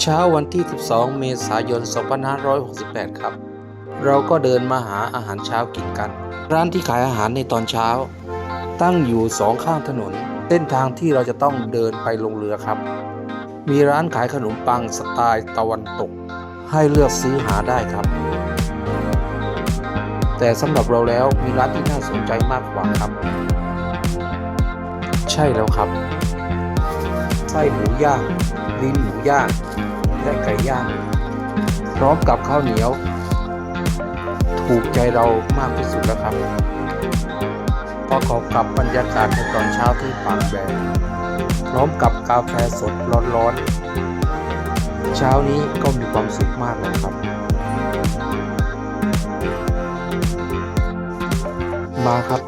เช้าวันที่ 12 เมษายน 2568 ครับ เราก็เดินมาหาอาหารเช้ากินกัน ร้านที่ขายอาหารในตอนเช้า ตั้งอยู่สองข้างถนน เส้นทางที่เราจะต้องเดินไปลงเรือครับ มีร้านขายขนมปังสไตล์ตะวันตก ให้เลือกซื้อหาได้ครับ แต่สำหรับเราแล้วมีร้านที่น่าสนใจมากกว่าครับ ใช่แล้วครับไส้หมูย่างลิ้นหมูย่าง และไก่ย่างพร้อมกับข้าวเหนียว ถูกใจเรามากที่สุดแล้วครับประกอบกับบรรยากาศในตอนเช้าที่ปากแดงพร้อมกับกาแฟสดร้อนๆ เช้านี้ก็มีความสุขมากแล้วครับ มาครับ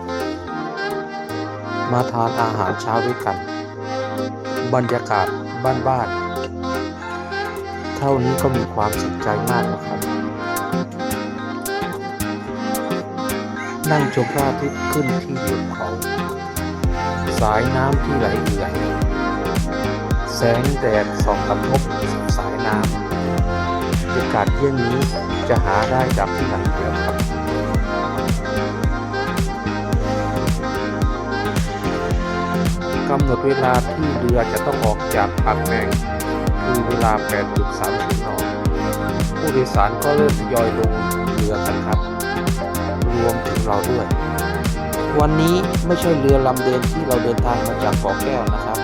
มาทานอาหารเช้าด้วยกัน บรรยากาศบ้านๆ เท่านี้ก็มีความสุขใจมากแล้วครับ นั่งชมพระอาทิตย์ขึ้นที่เหนือเขา สายน้ำที่ไหลเอื่อยแสงแดดส่องกระทบสายน้ำบรรยากาศเยี่ยงนี้จะหาได้จากที่ไหนแล้วครับกำหนดเวลาที่เรือจะต้องออกจากปากแมง คือเวลา 8.30ผู้โดยสารก็เริ่มทยอยลงเรือกันครับ รวมถึงเราด้วย วันนี้ไม่ใช่เรือลำเดิมที่เราเดินทางมาจากเกาะแก้วนะครับ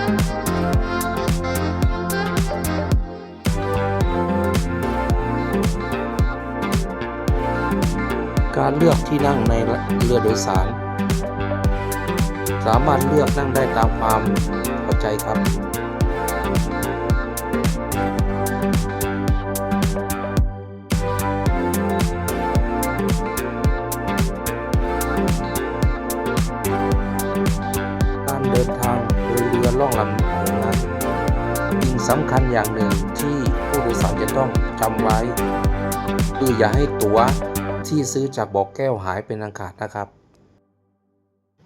การเลือกที่นั่งในเรือโดยสาร สามารถเลือกนั่งได้ตามความพอใจครับ การเดินทางโดยเรือล่องลำโขงนั้นสิ่งสำคัญอย่างหนึ่งที่ผู้โดยสารจะต้องจำไว้ คืออย่าให้ตั๋วที่ซื้อจากบอกแก้วหายเป็นอันขาดนะครับ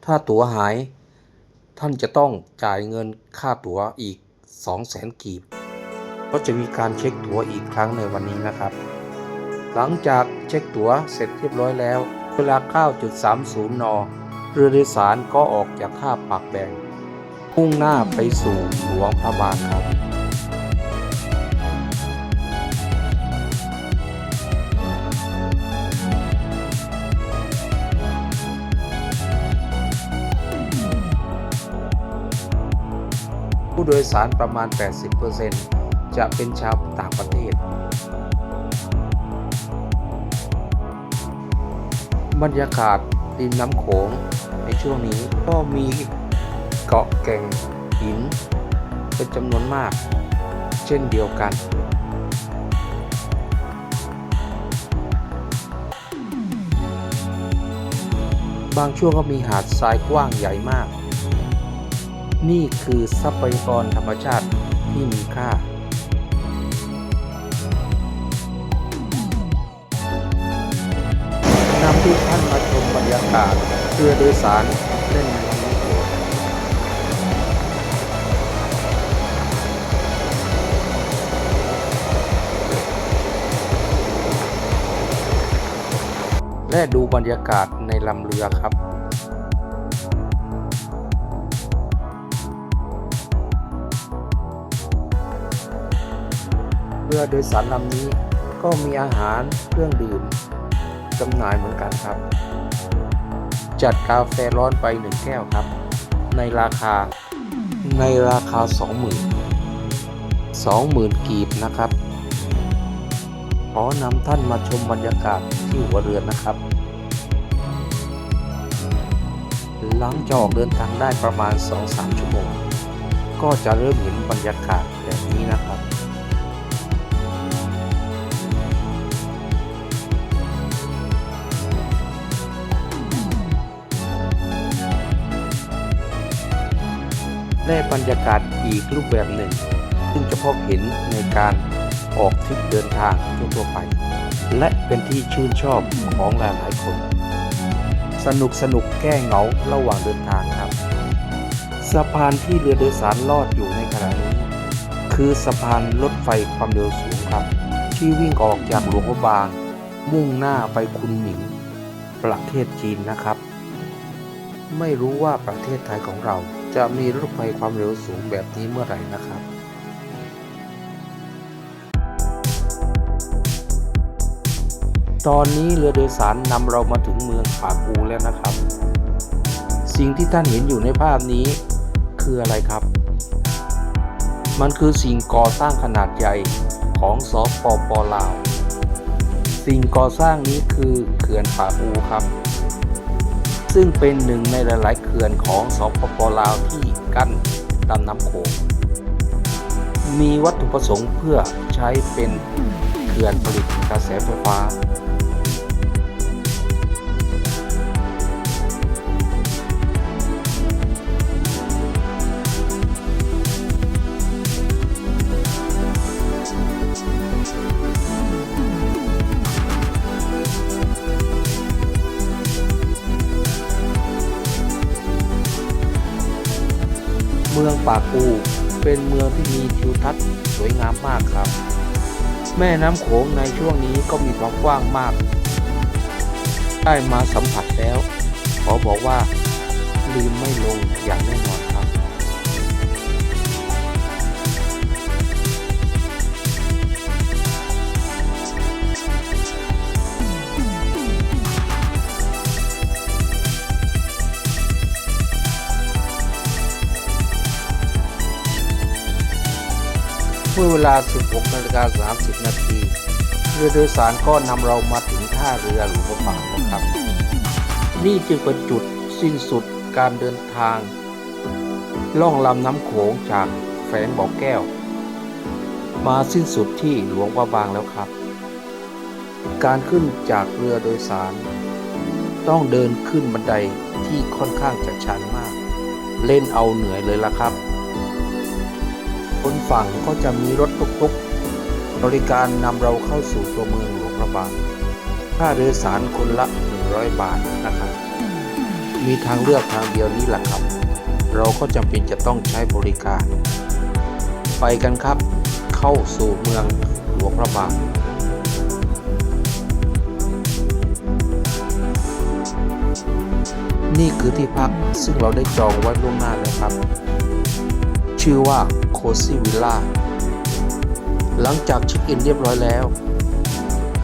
ถ้าตั๋วหายท่านจะต้องจ่ายเงินค่าตั๋วอีก 200,000กีบ ก็จะมีการเช็คตั๋วอีกครั้งในวันนี้นะครับ หลังจากเช็คตั๋วเสร็จเรียบร้อยแล้ว เวลา 9.30 น เรือโดยสารก็ออกจากท่าปากแบงพุ่งหน้าไปสู่หลวงพระบางครับผู้โดยสารประมาณ 80%จะเป็นชาวต่างประเทศ บรรยากาศริมน้ำโขงในช่วงนี้ก็มีเกาะแก่งหิน เป็นจำนวนมาก เช่นเดียวกัน บางช่วงก็มีหาดทรายกว้างใหญ่มาก นี่คือทรัพยากรธรรมชาติที่มีค่า ทุกท่านมาชมบรรยากาศเรือโดยสารเล่นในลำน้ำโขงและดูบรรยากาศในลำเรือครับเรือโดยสารลำนี้ก็มีอาหารเครื่องดื่ม จำหน่ายเหมือนกันครับ จัดกาแฟร้อนไปหนึ่งแก้วครับ ในราคา ในราคา 20,000 20,000 กีบนะครับ ขอนำท่านมาชมบรรยากาศที่หัวเรือนนะครับ หลังจากออกเดินทางได้ประมาณ 2-3 ชั่วโมง ก็จะเริ่มเห็นบรรยากาศแบบนี้นะครับ และบรรยากาศอีกรูปแบบหนึ่ง ซึ่งจะพบเห็นในการออกทริปเดินทางทั่วไป และเป็นที่ชื่นชอบของหลายๆคน สนุกสนุกแก้เหงาระหว่างเดินทางครับสะพานที่เรือโดยสารลอดอยู่ในขณะนี้คคือสะพานรถไฟความเร็วสูงครับ ที่วิ่งออกจากหลวงพระบาง มุ่งหน้าไปคุนหมิง ประเทศจีนนะครับ ไม่รู้ว่าประเทศไทยของเรา จะมีรถไฟความเร็วสูงแบบนี้เมื่อไหร่นะครับตอนนี้เรือโดยสารนำเรามาถึงเมืองปากูแล้วนะครับ สิ่งที่ท่านเห็นอยู่ในภาพนี้คืออะไรครับ มันคือสิ่งก่อสร้างขนาดใหญ่ของสปปลาว สิ่งก่อสร้างนี้คือเขื่อนปากูครับ ซึ่งเป็นหนึ่งในหลาย ๆ เขื่อนของสปปลาวที่กั้นลำน้ำโขงมีวัตถุประสงค์เพื่อใช้เป็นเขื่อนผลิตกระแสไฟฟ้า ปากู เป็นเมืองที่มีทิวทัศน์สวยงามมากครับ แม่น้ำโขงในช่วงนี้ก็มีความกว้างมาก ได้มาสัมผัสแล้ว ขอบอกว่าลืมไม่ลงอย่างแน่นอน มื่อเวลา 16นาฬิกา30 นาทีเรือโดยสารก็นำเรามาถึงท่าเรือหลวงพระบางนะครับ นี่จึงเป็นจุดสิ้นสุดการเดินทาง ล่องลำน้ำโขงจากแฝงบ่อแก้ว มาสิ้นสุดที่หลวงพระบางแล้วครับ การขึ้นจากเรือโดยสาร ต้องเดินขึ้นบันไดที่ค่อนข้างจะชันมาก เล่นเอาเหนื่อยเลยละครับ บนฝั่งก็จะมีรถตุ๊กๆ บริการนำเราเข้าสู่ตัวเมืองหลวงพระบางค่าโดยสารคนละ 100 บาทนะครับ มีทางเลือกทางเดียวนี้แหละครับ เราก็จำเป็นจะต้องใช้บริการ ไปกันครับ เข้าสู่เมืองหลวงพระบางนี่คือที่พักซึ่งเราได้จองไว้ล่วงหน้าแล้วครับ ชื่อว่า โคซี่วิลล่าหลังจากเช็คอินเรียบร้อยแล้ว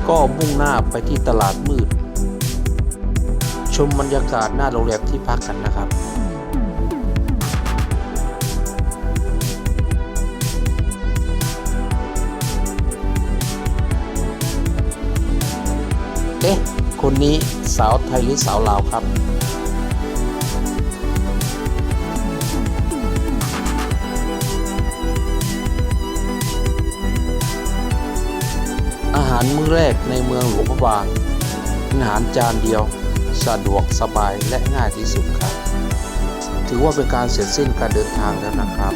ก็มุ่งหน้าไปที่ตลาดมืด ชมบรรยากาศหน้าโรงแรมที่พักกันนะครับเอ๊ะ คนนี้สาวไทยหรือสาวลาวครับ อาหารมื้อแรกในเมืองหลวงพระบางอาหารจานเดียวสะดวกสบายและง่ายที่สุดครับ ถือว่าเป็นการเสร็จสิ้นการเดินทางแล้วนะครับ